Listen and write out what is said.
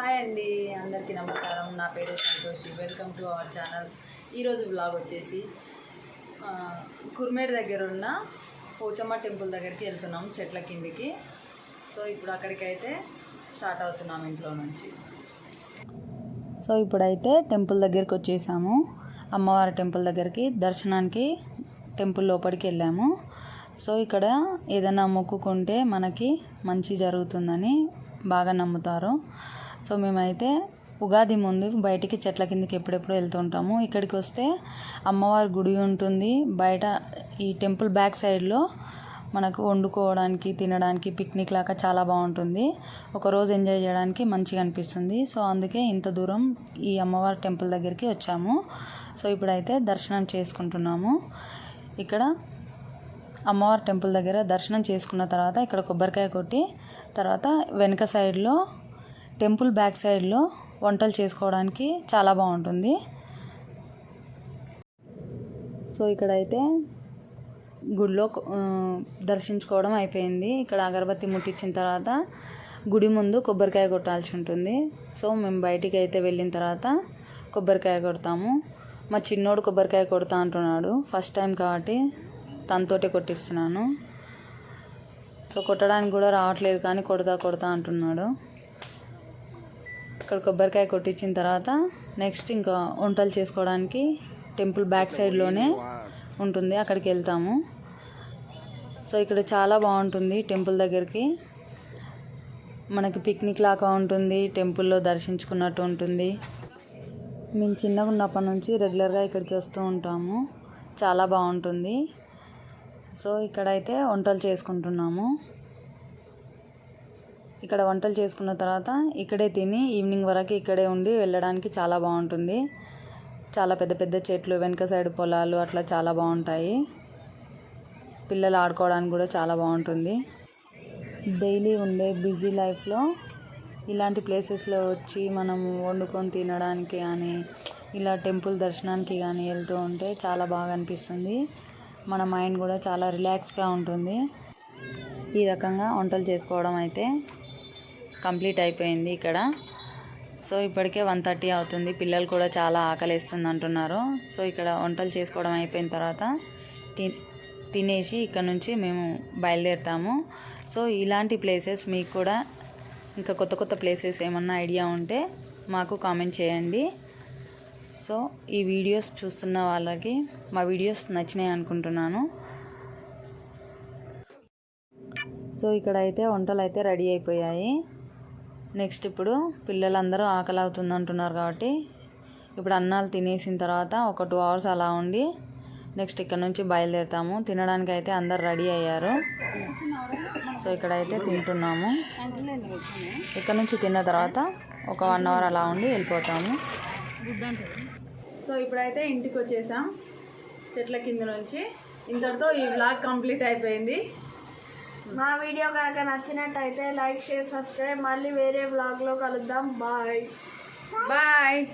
Hi అండి. అందరికీ నమస్కారం. నా పేరు Santoshi. Welcome to our channel. ఈరోజు బ్లాగ్ వచ్చేసి కుర్మేడ్ దగ్గర ఉన్న పోచమ్మ టెంపుల్ దగ్గరికి వెళ్తున్నాం చెట్ల కిందికి. సో ఇప్పుడు అక్కడికైతే స్టార్ట్ అవుతున్నాం ఇంట్లో నుంచి. సో ఇప్పుడైతే టెంపుల్ దగ్గరికి వచ్చేసాము. అమ్మవారి టెంపుల్ దగ్గరికి దర్శనానికి టెంపుల్ లోపలికి వెళ్ళాము. సో ఇక్కడ ఏదైనా మొక్కుకుంటే మనకి మంచి జరుగుతుందని బాగా నమ్ముతారు. సో మేమైతే ఉగాది ముందు బయటికి చెట్ల కిందకి ఎప్పుడెప్పుడు వెళ్తుంటాము ఇక్కడికి వస్తే అమ్మవారి గుడి ఉంటుంది. బయట ఈ టెంపుల్ బ్యాక్ సైడ్లో మనకు వండుకోవడానికి తినడానికి పిక్నిక్ లాగా చాలా బాగుంటుంది. ఒకరోజు ఎంజాయ్ చేయడానికి మంచిగా అనిపిస్తుంది. సో అందుకే ఇంత దూరం ఈ అమ్మవారి టెంపుల్ దగ్గరికి వచ్చాము. సో ఇప్పుడైతే దర్శనం చేసుకుంటున్నాము. ఇక్కడ అమ్మవారి టెంపుల్ దగ్గర దర్శనం చేసుకున్న తర్వాత ఇక్కడ కొబ్బరికాయ కొట్టి తర్వాత వెనక సైడ్లో టెంపుల్ బ్యాక్ సైడ్లో వంటలు చేసుకోవడానికి చాలా బాగుంటుంది. సో ఇక్కడైతే గుడిలో దర్శించుకోవడం అయిపోయింది. ఇక్కడ అగరబత్తి ముట్టించిన తర్వాత గుడి ముందు కొబ్బరికాయ కొట్టాల్సి ఉంటుంది. సో మేము బయటికి అయితే వెళ్ళిన తర్వాత కొబ్బరికాయ కొడతాము. మా చిన్నోడు కొబ్బరికాయ కొడతా అంటున్నాడు. ఫస్ట్ టైం కాబట్టి తనతోటే కొట్టిస్తున్నాను. సో కొట్టడానికి కూడా రావట్లేదు కానీ కొడతా కొడతా అంటున్నాడు. ఇక్కడ కొబ్బరికాయ కొట్టించిన తర్వాత నెక్స్ట్ ఇంకా వంటలు చేసుకోవడానికి టెంపుల్ బ్యాక్ సైడ్లోనే ఉంటుంది అక్కడికి వెళ్తాము. సో ఇక్కడ చాలా బాగుంటుంది టెంపుల్ దగ్గరికి. మనకి పిక్నిక్ లాగా ఉంటుంది టెంపుల్లో దర్శించుకున్నట్టు ఉంటుంది. మేము చిన్నగా ఉన్నప్పటి నుంచి రెగ్యులర్గా ఇక్కడికి వస్తూ ఉంటాము. చాలా బాగుంటుంది. సో ఇక్కడైతే వంటలు చేసుకుంటున్నాము. ఇక్కడ వంటలు చేసుకున్న తర్వాత ఇక్కడే తిని ఈవినింగ్ వరకు ఇక్కడే ఉండి వెళ్ళడానికి చాలా బాగుంటుంది. చాలా పెద్ద పెద్ద చెట్లు వెనక సైడ్ పొలాలు అట్లా చాలా బాగుంటాయి. పిల్లలు ఆడుకోవడానికి కూడా చాలా బాగుంటుంది. డైలీ ఉండే బిజీ లైఫ్లో ఇలాంటి ప్లేసెస్లో వచ్చి మనం వండుకొని తినడానికి కానీ ఇలా టెంపుల్ దర్శనానికి కానీ వెళ్తూ ఉంటే చాలా బాగా అనిపిస్తుంది. మన మైండ్ కూడా చాలా రిలాక్స్గా ఉంటుంది. ఈ రకంగా వంటలు చేసుకోవడం అయితే కంప్లీట్ అయిపోయింది ఇక్కడ. సో ఇప్పటికే వన్ థర్టీ అవుతుంది. పిల్లలు కూడా చాలా ఆకలిస్తుంది అంటున్నారు. సో ఇక్కడ వంటలు చేసుకోవడం అయిపోయిన తర్వాత తి తినేసి ఇక్కడ నుంచి మేము బయలుదేరుతాము. సో ఇలాంటి ప్లేసెస్ మీకు కూడా ఇంకా కొత్త కొత్త ప్లేసెస్ ఏమన్నా ఐడియా ఉంటే మాకు కామెంట్ చేయండి. సో ఈ వీడియోస్ చూస్తున్న వాళ్ళకి మా వీడియోస్ నచ్చినాయి అనుకుంటున్నాను. సో ఇక్కడ అయితే వంటలు అయితే రెడీ అయిపోయాయి. నెక్స్ట్ ఇప్పుడు పిల్లలందరూ ఆకలి అవుతుంది అంటున్నారు కాబట్టి ఇప్పుడు అన్నాలు తినేసిన తర్వాత ఒక టూ అవర్స్ అలా ఉండి నెక్స్ట్ ఇక్కడ నుంచి బయలుదేరుతాము. తినడానికి అయితే అందరు రెడీ అయ్యారు. సో ఇక్కడైతే తింటున్నాము. ఇక్కడ నుంచి తిన్న తర్వాత ఒక వన్ అవర్ అలా ఉండి వెళ్ళిపోతాము. సో ఇప్పుడైతే ఇంటికి వచ్చేసాం. చెట్ల కింద నుంచి. ఇంతటితో ఈ బ్లాగ్ కంప్లీట్ అయిపోయింది. మా వీడియో కనుక నచ్చినట్టయితే లైక్ షేర్ సబ్స్క్రైబ్. మళ్ళీ వేరే బ్లాగ్లో కలుద్దాం. బాయ్. బాయ్.